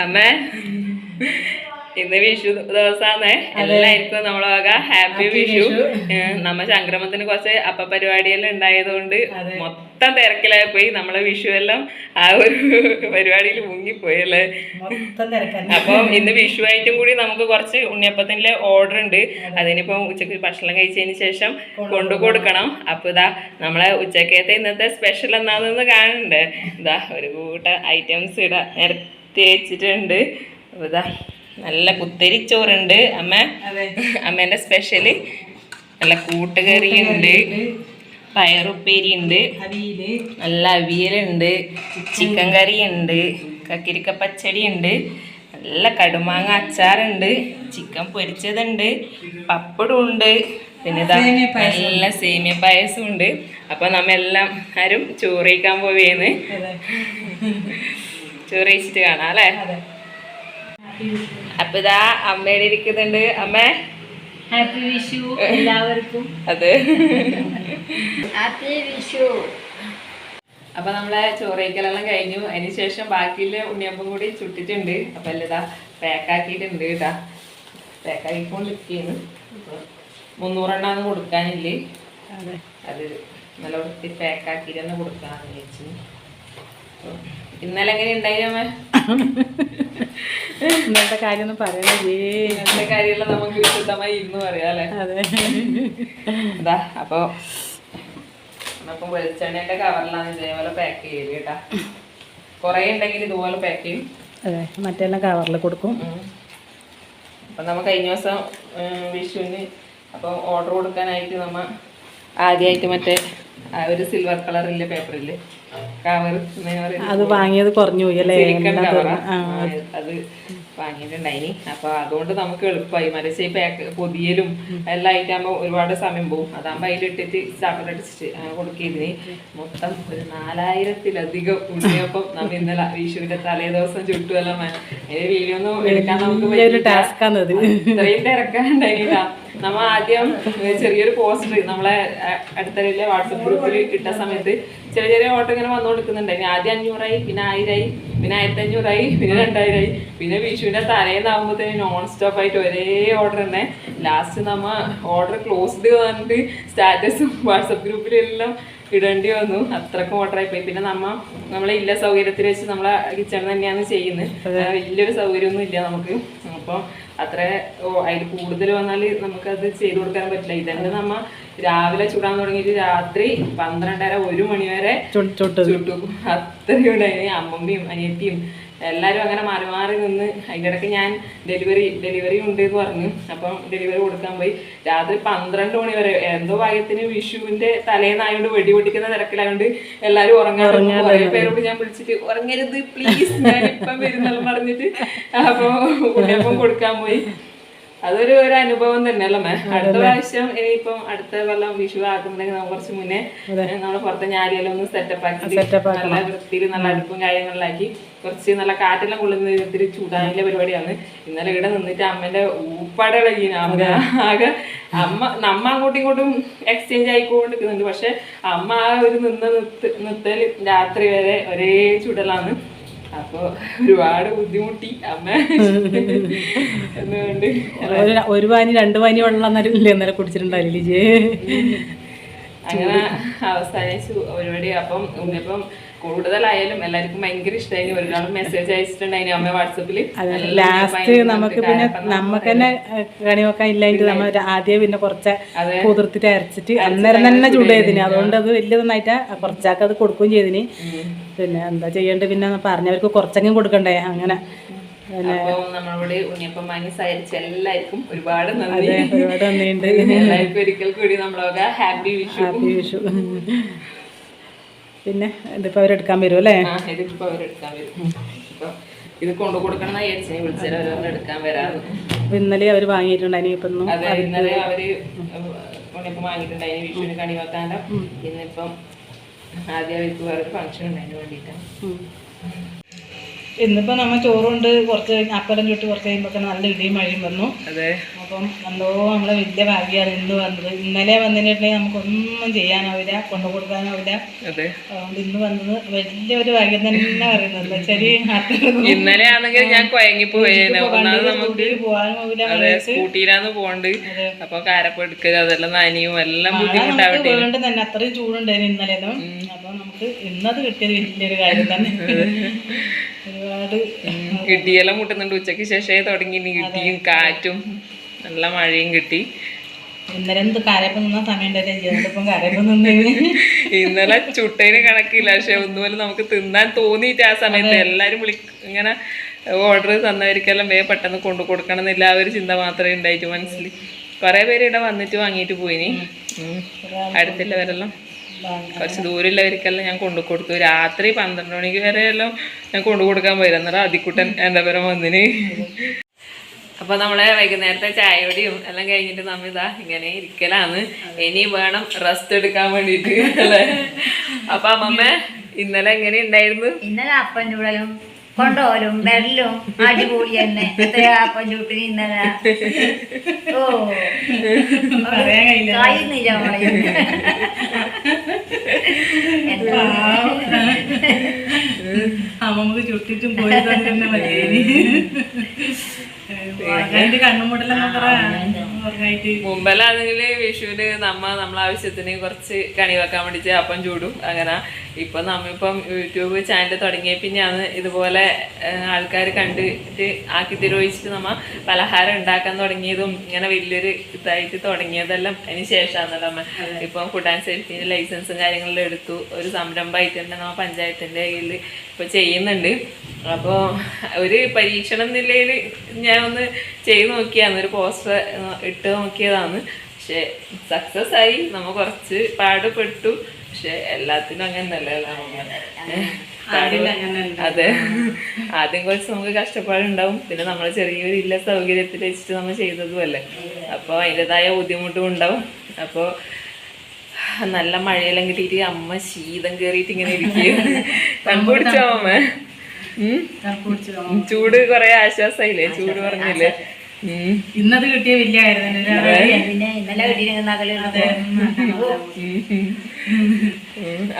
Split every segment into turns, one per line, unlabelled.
അമ്മേ. ഇന്ന് വിഷു ദിവസാന്നേ. എല്ലാവർക്കും നമ്മളെ വക ഹാപ്പി വിഷു. നമ്മ സംക്രമത്തിന് കുറച്ച് അപ്പ പരിപാടിയെല്ലാം ഉണ്ടായതുകൊണ്ട് മൊത്തം തിരക്കിലായി പോയി. നമ്മളെ വിഷു എല്ലാം ആ ഒരു പരിപാടിയിൽ
മുങ്ങിപ്പോയല്ലേ
അപ്പം ഇന്ന് വിഷു ആയിട്ടും കൂടി നമുക്ക് കുറച്ച് ഉണ്ണിയപ്പത്തിന്റെ ഓർഡർ ഉണ്ട്. അതിനിപ്പം ഉച്ചയ്ക്ക് ഭക്ഷണം കഴിച്ചതിന് ശേഷം കൊണ്ടു കൊടുക്കണം. അപ്പൊ ഇതാ നമ്മളെ ഉച്ചക്കത്തെ ഇന്നത്തെ സ്പെഷ്യൽ എന്താണെന്ന് കാണണ്ടേ? ഇതാ ഒരു കൂട്ടം ഐറ്റംസ് ഇടാ. നല്ല ഇതാ നല്ല കുത്തരിച്ചോറുണ്ട്. അമ്മ
അതെ.
അമ്മേന്റെ സ്പെഷ്യൽ നല്ല കൂട്ടുകറിയുണ്ട്. പയറുപ്പേരി ഉണ്ട് നല്ല അവിയലുണ്ട്. ചിക്കൻ കറി ഉണ്ട് കക്കിരിക്ക പച്ചടി ഉണ്ട് നല്ല കടുമാങ്ങ അച്ചാറുണ്ട്. ചിക്കൻ പൊരിച്ചതുണ്ട്. പപ്പടം ഉണ്ട് പിന്നെ ഇതാ. നല്ല സേമിയ പായസം ഉണ്ട് അപ്പൊ നമ്മെല്ലാം ആരും ചോറിക്കാൻ പോവേന്ന്.
അതെ
ചോറ് കഴിച്ചിട്ട് കാണാം അല്ലേ? അപ്പൊ ഇതാ അമ്മയുടെ ഇരിക്കുന്നുണ്ട്. അമ്മ.
ഹാപ്പി വിഷു എല്ലാവർക്കും.
അതെ.
ഹാപ്പി വിഷു
അപ്പൊ നമ്മളെ ചോറയ്ക്കലെല്ലാം കഴിഞ്ഞു. അതിന് ശേഷം ബാക്കിയുള്ള ഉണ്ണിയപ്പം കൂടി ചുട്ടിട്ടുണ്ട്. അപ്പൊ അല്ലതാ ഇതാ പാക്കാക്കിയിട്ടുണ്ട് കേട്ടാ. പാക്കാക്കിക്കൊണ്ടിരിക്കുന്നു മുന്നൂറെണ്ണാന്ന് കൊടുക്കാനില്ലേ.
അതെ.
നല്ല വൃത്തി പാക്കാക്കിയിട്ട് തന്നെ കൊടുക്കാന്ന് വിചാരിച്ചു അപ്പൊ ഇന്നലെ എങ്ങനെ ഉണ്ടായിമ്മ
ഇന്നത്തെ കാര്യമൊന്നും പറയണേ
ഇന്നത്തെ കാര്യമെല്ലാം നമുക്ക് വിശുദ്ധമായി ഇന്ന് പറയാല്ലേ
അതെ.
എന്താ അപ്പൊ അപ്പം വെളിച്ചെണ്ണേന്റെ കവറിലാണ് ഇതേപോലെ പാക്ക് ചെയ്ത് കേട്ടാ. കുറേ ഉണ്ടെങ്കിൽ ഇതുപോലെ പാക്ക് ചെയ്യും.
അതെ മറ്റെല്ലാം കവറിൽ കൊടുക്കും.
അപ്പം നമ്മ കഴിഞ്ഞ ദിവസം വിഷുവിന് അപ്പം ഓർഡർ കൊടുക്കാനായിട്ട് നമ്മ ആദ്യമായിട്ട് മറ്റേ ഒരു സിൽവർ കളറില്ലേ പേപ്പറിൽ കവർ
അത് വാങ്ങിയത് കുറഞ്ഞു പോയി അല്ലേ.
അത് വാങ്ങിയിട്ടുണ്ടായിനി. അപ്പൊ അതുകൊണ്ട് നമുക്ക് എളുപ്പമായി മരച്ചി പാക്ക് പൊതിയലും എല്ലാം ആയിട്ടാകുമ്പോൾ ഒരുപാട് സമയം പോകും അതാകുമ്പോൾ അതിലിട്ടിട്ട് സ്റ്റാപ്പർ അടിച്ചിട്ട് കൊടുക്കിയതിന് മൊത്തം ഒരു നാലായിരത്തിലധികം ഉണ്ണിയപ്പം നമ്മ ഇന്നലെ വിഷുവിന്റെ തലേ ദിവസം ചുട്ടുമല്ലോ വീഡിയോ ഒന്നും എടുക്കാൻ നമുക്ക്
വലിയൊരു
പറ്റിയില്ല.
ടാസ്കാണത്
ഇത്രയും തിരക്കാണ്ടായില്ല നമ്മ ആദ്യം ചെറിയൊരു പോസ്റ്റർ നമ്മളെ അടുത്തറിയിലെ വാട്സപ്പ് ഗ്രൂപ്പിൽ ഇട്ട സമയത്ത് ചെറിയ ചെറിയ ഓട്ടോ ഇങ്ങനെ ഇനി ആദ്യം അഞ്ഞൂറായി പിന്നെ ആയിരമായി പിന്നെ ആയിരത്തി അഞ്ഞൂറായി പിന്നെ രണ്ടായിരമായി പിന്നെ വിഷുവിന്റെ തലേന്നാകുമ്പോഴത്തേന് നോൺ സ്റ്റോപ്പ് ആയിട്ട് ഒരേ ഓർഡർ തന്നെ. ലാസ്റ്റ് നമ്മ ഓർഡർ ക്ലോസ്ഡ് വന്നിട്ട് സ്റ്റാറ്റസും വാട്സപ്പ് ഗ്രൂപ്പിലെല്ലാം ഇടേണ്ടി വന്നു. അത്രക്കും ഓർഡറായി പോയി പിന്നെ നമ്മ നമ്മളെ ഇല്ല സൗകര്യത്തിൽ വെച്ച് നമ്മളെ കിച്ചൺ തന്നെയാണ് ചെയ്യുന്നത്. വലിയൊരു സൗകര്യമൊന്നും ഇല്ല നമുക്ക്. അപ്പോൾ അത്ര അതിൽ കൂടുതൽ വന്നാൽ നമുക്കത് ചെയ്തു കൊടുക്കാൻ പറ്റില്ല. ഇതന്നെ നമ്മ രാവിലെ ചുടാൻ തുടങ്ങിയിട്ട് രാത്രി പന്ത്രണ്ടര ഒരു മണി വരെ
ചുട്ട്.
അത്രയും അമ്മമ്മയും അനിയത്തിയും എല്ലാവരും അങ്ങനെ മാറി മാറി നിന്ന് അതിന്റെ ഇടയ്ക്ക് ഞാൻ ഡെലിവറി ഡെലിവറി ഉണ്ട് എന്ന് പറഞ്ഞു. അപ്പം ഡെലിവറി കൊടുക്കാൻ പോയി. രാത്രി പന്ത്രണ്ട് മണി വരെ എന്തോ ഭാഗ്യത്തിന് വിഷുവിന്റെ തലേന്നായോണ്ട് വെടി പൊട്ടിക്കുന്ന തിരക്കിലായോണ്ട് എല്ലാവരും ഉറങ്ങാൻ കുറേ പേരോട് ഞാൻ വിളിച്ചിട്ട് ഉറങ്ങരുത് പ്ലീസ് ഞാൻ ഇപ്പം വരുന്നെല്ലാം പറഞ്ഞിട്ട്. അപ്പോൾ ഉണ്ണിയപ്പം കൊടുക്കാൻ പോയി. അതൊരു ഒരു അനുഭവം തന്നെ അല്ലേ മേ അടുത്ത പ്രാവശ്യം ഇനിയിപ്പം അടുത്ത കൊല്ലം വിഷു ആക്കുന്നുണ്ടെങ്കിൽ കുറച്ച് മുന്നേ നമ്മൾ പുറത്തെ ഞാലിയെല്ലാം ഒന്ന് സെറ്റപ്പ് ആക്കി നല്ല വൃത്തിയിൽ നല്ല അടുപ്പും കാര്യങ്ങളിലാക്കി കുറച്ച് നല്ല കാറ്റെല്ലാം കൊള്ളുന്ന ഇത്തിരി ചൂടാനുള്ള പരിപാടിയാണ്. ഇന്നലെ ഇവിടെ നിന്നിട്ട് അമ്മന്റെ ഊപ്പാടെ ഇളകീന അമ്മ ആകെ അമ്മ നമ്മ അങ്ങോട്ടും ഇങ്ങോട്ടും എക്സ്ചേഞ്ച് ആയിക്കൊണ്ടിരിക്കുന്നുണ്ട്. പക്ഷെ അമ്മ ആ ഒരു നിന്ന നിർത്ത് നിർത്തൽ രാത്രി വരെ ഒരേ ചുടലാണ്. അപ്പൊ ഒരുപാട് ബുദ്ധിമുട്ടി അമ്മ. എന്നുകൊണ്ട്
ഒരു പാനി രണ്ട് വാനി വെള്ളം ഇല്ല? ഇന്നലെ കുടിച്ചിട്ടുണ്ടായില്ലേ
അങ്ങനെ അവസാനിച്ചു ഒരുപാട്. അപ്പം ഉണ്ണിയപ്പം കൂടുതലായാലും എല്ലാവർക്കും ഭയങ്കര ഇഷ്ടമായി ഒരുപാട് മെസ്സേജ് അയച്ചിട്ടുണ്ടായിരുന്നു അമ്മ വാട്സപ്പിൽ
ലാസ്റ്റ് നമുക്ക് പിന്നെ നമുക്ക് തന്നെ കണി വെക്കാൻ ഇല്ലെങ്കിൽ നമ്മൾ ആദ്യം പിന്നെ കുറച്ച്. കുതിർത്തിട്ട് അരച്ചിട്ട് അന്നേരം തന്നെ ചൂടേതിന് അതുകൊണ്ട് അത് വലിയ നന്നായിട്ട് കുറച്ചാൾക്ക് അത് കൊടുക്കുകയും ചെയ്തിന്. പിന്നെ എന്താ ചെയ്യേണ്ടത് പിന്നെ പറഞ്ഞവർക്ക് കുറച്ചെങ്കിലും കൊടുക്കണ്ടേ? അങ്ങനെ.
നമ്മളോട് ഉണ്ണിയപ്പം വാങ്ങി സഹരിച്ച എല്ലാവർക്കും ഒരുപാട് നന്ദി.
ഒരുപാട് നന്ദിയുണ്ട്.
എല്ലാവർക്കും ഒരിക്കൽ കൂടി നമ്മളൊക്കെ ഹാപ്പി വിഷു.
ഹാപ്പി വിഷു. പിന്നെ ഇതിപ്പോ അവരെടുക്കാൻ വരും അല്ലേ?
ഇതിപ്പോൾ ഇതിപ്പോ അവരെടുക്കാൻ വരും. ഇപ്പൊ ഇത് കൊണ്ടു കൊടുക്കണം വിളിച്ചാൽ എടുക്കാൻ വരാറ്
ഇന്നലെ അവർ വാങ്ങിയിട്ടുണ്ടായിരുന്നു ഇപ്പം ഇന്നും
ഇന്നലെ അവർ വാങ്ങിയിട്ടുണ്ടായിരുന്നു. വിഷുവിന് കണി വെക്കാന്റെ ഇന്നിപ്പം ആദ്യം അവർക്ക് വേറൊരു ഫംഗ്ഷൻ ഉണ്ടായിരുന്നു വേണ്ടിയിട്ടാണ്.
ഇന്നിപ്പോൾ നമ്മൾ ചോറുണ്ട് കുറച്ച് കഴിഞ്ഞ് അപ്പലം ചുട്ട് കുറച്ച് കഴിയുമ്പോൾ നല്ല ഇടിയും മഴയും വന്നു.
അതെ.
അപ്പം എന്തോ നമ്മളെ വലിയ ഭാഗ്യമാണ് ഇന്ന് വന്നത്. ഇന്നലെ വന്നിട്ടുണ്ടെങ്കിൽ നമുക്കൊന്നും ചെയ്യാനാവില്ല കൊണ്ടു കൊടുക്കാനാവില്ല.
അതെ.
അതുകൊണ്ട് ഇന്ന് വന്നത് വലിയൊരു ഭാഗ്യം തന്നെ പറയുന്നത്. ശരി
ഇന്നലെ ആണെങ്കിൽ ഞാൻ കുഴങ്ങി
പോകാനും
സ്കൂട്ടിയിലാന്ന് പോണ്ട്. അപ്പൊ കാരപ്പ് അതെല്ലാം നനിയും എല്ലാം ബുദ്ധിമുട്ടാവട്ടെ.
തന്നെ അത്രയും ചൂടുണ്ടായിരുന്നു ഇന്നലെ അപ്പൊ നമുക്ക് ഇന്നത് കിട്ടിയത് വലിയൊരു കാര്യം തന്നെ. ഒരുപാട്
ഇടിയെല്ലാം മുട്ടുന്നുണ്ട് ഉച്ചയ്ക്ക് ശേഷമേ തുടങ്ങി. ഇനി ഇടിയും കാറ്റും നല്ല മഴയും കിട്ടി.
ഇന്നലെ എന്ത് കരയപ്പം നിന്ന സമയം ഉണ്ടായില്ല ജീവിതത്തിപ്പം കരയപ്പം
ഇന്നലെ ചുട്ടേനെ കണക്കില്ല. പക്ഷെ ഒന്നുപോലെ നമുക്ക് തിന്നാൻ തോന്നിയിട്ട് ആ സമയത്ത്. എല്ലാരും വിളി ഇങ്ങനെ ഓർഡർ തന്നവർക്കെല്ലാം വേഗം പെട്ടെന്ന് കൊണ്ടു കൊടുക്കണം എന്നില്ല ആ ഒരു ചിന്ത മാത്രമേ ഉണ്ടായിട്ട് മനസ്സിൽ. കുറെ പേര് ഇവിടെ വന്നിട്ട് വാങ്ങിയിട്ട് പോയിനി. അടുത്തുള്ളവരെല്ലാം കുറച്ച് ദൂരമുള്ളവർക്കെല്ലാം ഞാൻ കൊണ്ടു കൊടുത്തു. രാത്രി പന്ത്രണ്ട് മണിക്ക് വരെയെല്ലാം ഞാൻ കൊണ്ടു കൊടുക്കാൻ പോയി. അന്നേരം അതിക്കുട്ടൻ എന്റെ പേരം വന്നിന്. അപ്പൊ നമ്മളെ വൈകുന്നേരത്തെ ചായയോടെയും എല്ലാം കഴിഞ്ഞിട്ട് നമ്മ ഇതാ ഇങ്ങനെ ഇരിക്കലാണ്. ഇനി വേണം റെസ്റ്റ് എടുക്കാൻ വേണ്ടിട്ട് അല്ലേ? അപ്പൊ അമ്മമ്മ ഇന്നലെ എങ്ങനെ ഉണ്ടായിരുന്നു?
ഇന്നലെ അപ്പന്റെ ചൂടലും കൊണ്ടോലും വെള്ളും അടിപൊളി തന്നെ. അപ്പം ചൂട്ടിന് ഇന്നലെ ഓ. കഴിയുന്നില്ല മോളെ.
അമ്മയ്ക്ക് ചുട്ടിട്ടും പോയി തന്നെ മതി ഉറങ്ങായിട്ട് കണ്ണുമുട്ടലും ഉറങ്ങായിട്ട്
മുമ്പെല്ലാണെങ്കിൽ വിഷുവിന് നമ്മ നമ്മളെ ആവശ്യത്തിന് കുറച്ച് കണി വെക്കാൻ വേണ്ടിയിട്ട് അപ്പം ചൂടും അങ്ങനെ. ഇപ്പൊ നമ്മിപ്പം യൂട്യൂബ് ചാനൽ തുടങ്ങിയ പിന്നെയാണ് ഇതുപോലെ ആൾക്കാർ കണ്ടിട്ട് ആക്കി തിരോഹിച്ചിട്ട് നമ്മ പലഹാരം ഉണ്ടാക്കാൻ തുടങ്ങിയതും ഇങ്ങനെ വലിയൊരു ഇതായിട്ട് തുടങ്ങിയതെല്ലാം അതിന് ശേഷമാണല്ലോ നമ്മ ഇപ്പം ഫുഡ് ആൻഡ് സേഫ്റ്റിന്റെ ലൈസൻസും കാര്യങ്ങളെല്ലാം എടുത്തു. ഒരു സംരംഭമായിട്ട് തന്നെ നമ്മ പഞ്ചായത്തിന്റെ കീഴിൽ ഇപ്പൊ ചെയ്യുന്നുണ്ട്. അപ്പോൾ ഒരു പരീക്ഷണം നിലയിൽ ഞാൻ ഒന്ന് ചെയ്ത് നോക്കിയാണ് ഒരു പോസ്റ്റർ ഇട്ട് നോക്കിയതാണ്. പക്ഷെ സക്സസ് ആയി. നമ്മ കുറച്ച് പാടുപെട്ടു. പക്ഷെ എല്ലാത്തിനും അങ്ങനെ അതെ. ആദ്യം കുറച്ച് നമുക്ക് കഷ്ടപ്പാടുണ്ടാവും. പിന്നെ നമ്മൾ ചെറിയൊരു ഇല്ല സൗകര്യത്തിൽ വെച്ചിട്ട് നമ്മൾ ചെയ്തതുമല്ലേ അപ്പോൾ അതിന്റെതായ ബുദ്ധിമുട്ടും ഉണ്ടാവും. അപ്പോൾ നല്ല മഴയെല്ലാം കിട്ടിയിട്ട് അമ്മ ശീതം കയറിയിട്ട് ഇങ്ങനെ ഇരിക്കുക ചൂട് കൊറേ ആശ്വാസായില്ലേ? ചൂട് പറഞ്ഞില്ലേ?
ഇന്നത് കിട്ടിയ വലിയ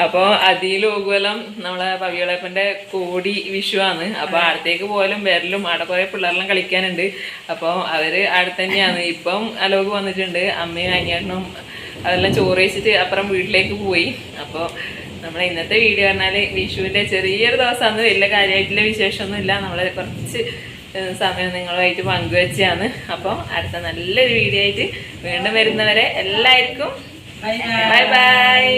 അപ്പൊ അതിൽ ഓകുവലം നമ്മളെ പവിയളപ്പന്റെ കോടി വിഷുവാണ് അപ്പൊ അടുത്തേക്ക് പോലും വരലും അവിടെ കുറെ പിള്ളേരെല്ലാം കളിക്കാനുണ്ട്. അപ്പൊ അവർ അവിടെ തന്നെയാണ്. ഇപ്പം അലോക് വന്നിട്ടുണ്ട്. അമ്മയും അനിയണ്ണും അതെല്ലാം ചോറ് വെച്ചിട്ട് അപ്പുറം വീട്ടിലേക്ക് പോയി. അപ്പോൾ നമ്മളെ ഇന്നത്തെ വീഡിയോ പറഞ്ഞാൽ വിഷുവിന്റെ ചെറിയൊരു ദിവസമാണ് വലിയ കാര്യമായിട്ടുള്ള വിശേഷമൊന്നും നമ്മൾ കുറച്ച് സമയം നിങ്ങളുമായിട്ട് പങ്കുവെച്ചാണ് അപ്പോൾ അടുത്ത നല്ലൊരു വീഡിയോ ആയിട്ട് വീണ്ടും വരുന്നവരെ എല്ലാവർക്കും ബൈ ബൈ